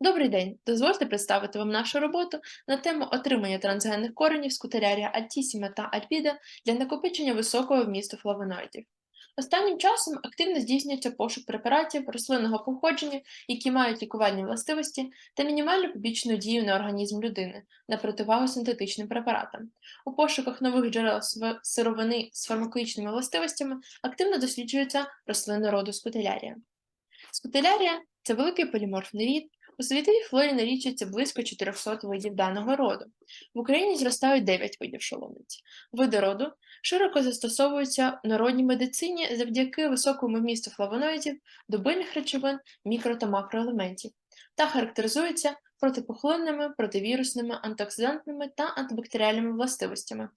Добрий день! Дозвольте представити вам нашу роботу на тему отримання трансгенних коренів з кутарярія альтісіма та альбіда для накопичення високого вмісту флавоноїдів. Останнім часом активно здійснюється пошук препаратів рослинного походження, які мають лікувальні властивості та мінімальну побічну дію на організм людини на противагу синтетичним препаратам. У пошуках нових джерел сировини з фармакологічними властивостями активно досліджуються рослини роду скутелярія. Скутелярія це великий поліморфний рід, у світовій флорі налічується близько 400 видів даного роду. В Україні зростають 9 видів шоломниць. Види роду широко застосовуються в народній медицині завдяки високому вмісту флавоноїдів, добильних речовин, мікро та макроелементів та характеризуються протипухлинними, противірусними, антиоксидантними та антибактеріальними властивостями.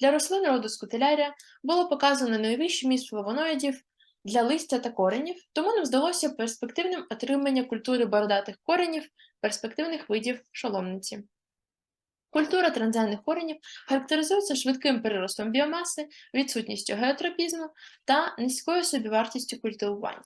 Для рослин роду скутелярія було показано найвищий вміст флавоноїдів для листя та коренів, тому нам здалося перспективним отримання культури бородатих коренів перспективних видів шоломниці. Культура транзенних коренів характеризується швидким переростом біомаси, відсутністю геотропізму та низькою собівартістю культивування.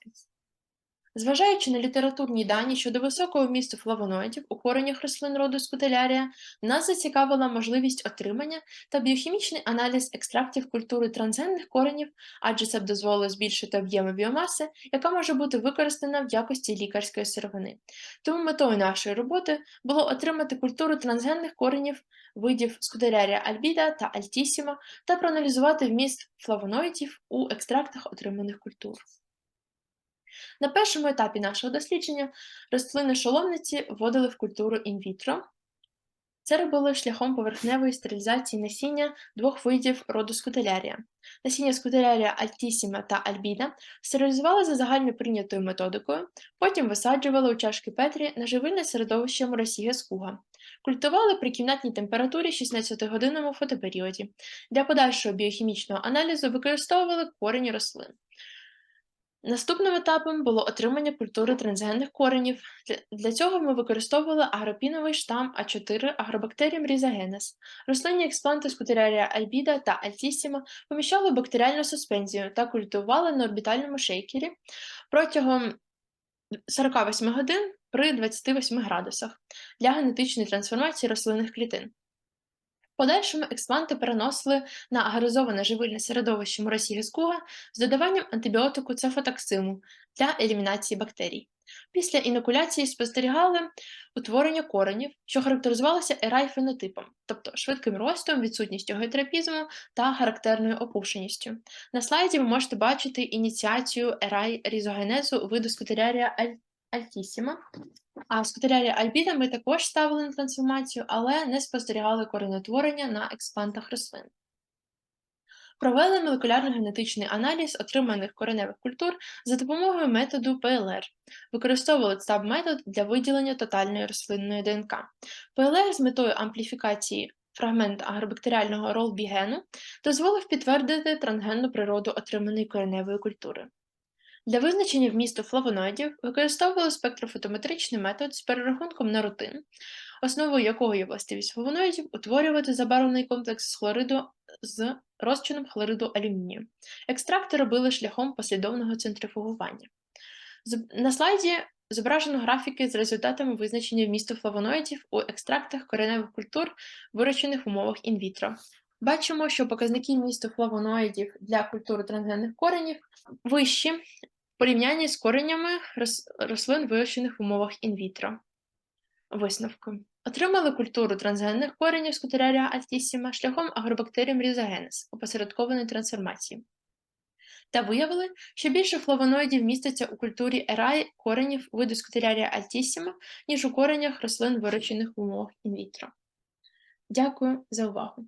Зважаючи на літературні дані щодо високого вмісту флавоноїдів у коренях рослин роду скутелярія, нас зацікавила можливість отримання та біохімічний аналіз екстрактів культури трансгенних коренів, адже це б дозволило збільшити об'єми біомаси, яка може бути використана в якості лікарської сировини. Тому метою нашої роботи було отримати культуру трансгенних коренів видів скутелярія альбіда та альтісіма та проаналізувати вміст флавоноїдів у екстрактах отриманих культур. На першому етапі нашого дослідження рослини шоломниці вводили в культуру інвітро. Це робили шляхом поверхневої стерилізації насіння двох видів роду скутелярія. Насіння скутелярія альтісіма та альбіда стерилізували за загальноприйнятою методикою, потім висаджували у чашки Петрі на живильне середовище Мурасіга скуга. Культували при кімнатній температурі 16-годинному фотоперіоді. Для подальшого біохімічного аналізу використовували корені рослин. Наступним етапом було отримання культури трансгенних коренів. Для, цього ми використовували агропіновий штам А4 Agrobacterium rhizogenes. Рослинні експланти скутелярія альбіда та альтісіма поміщали бактеріальну суспензію та культували на орбітальному шейкері протягом 48 годин при 28 градусах для генетичної трансформації рослинних клітин. Подальшому експланти переносили на агаризоване живильне середовище мурасі скуга з додаванням антибіотику цефатоксиму для елімінації бактерій. Після інокуляції спостерігали утворення коренів, що характеризувалося ерай-фенотипом, тобто швидким ростом, відсутністю гетеропізму та характерною опушеністю. На слайді ви можете бачити ініціацію ерай-різогенезу виду скутерярія аль- альтісіма, а в скутелярія альбіда ми також ставили на трансформацію, але не спостерігали коренотворення на експантах рослин. Провели молекулярно-генетичний аналіз отриманих кореневих культур за допомогою методу ПЛР. Використовували ЦАБ метод для виділення тотальної рослинної ДНК. ПЛР з метою ампліфікації фрагмента агробактеріального ролбігену дозволив підтвердити трансгенну природу отриманої кореневої культури. Для визначення вмісту флавоноїдів використовували спектрофотометричний метод з перерахунком на рутин, основою якого є властивість флавоноїдів утворювати забарвлений комплекс з хлориду з розчином хлориду алюмінію. Екстракти робили шляхом послідовного центрифугування. На слайді зображено графіки з результатами визначення вмісту флавоноїдів у екстрактах кореневих культур, вирощених в умовах інвітро. Бачимо, що показники вмісту флавоноїдів для культури трансгенних коренів вищі порівнянні з коренями рослин, вирощених в умовах інвітро. Висновки. Отримали культуру трансгенних коренів з кутарярія альтісіма шляхом агробактеріум різогенез опосередкованої трансформації. Та виявили, що більше флавоноїдів міститься у культурі ерай коренів виду скутарярія альтісіма, ніж у коренях рослин, вирощених в умовах інвітро. Дякую за увагу!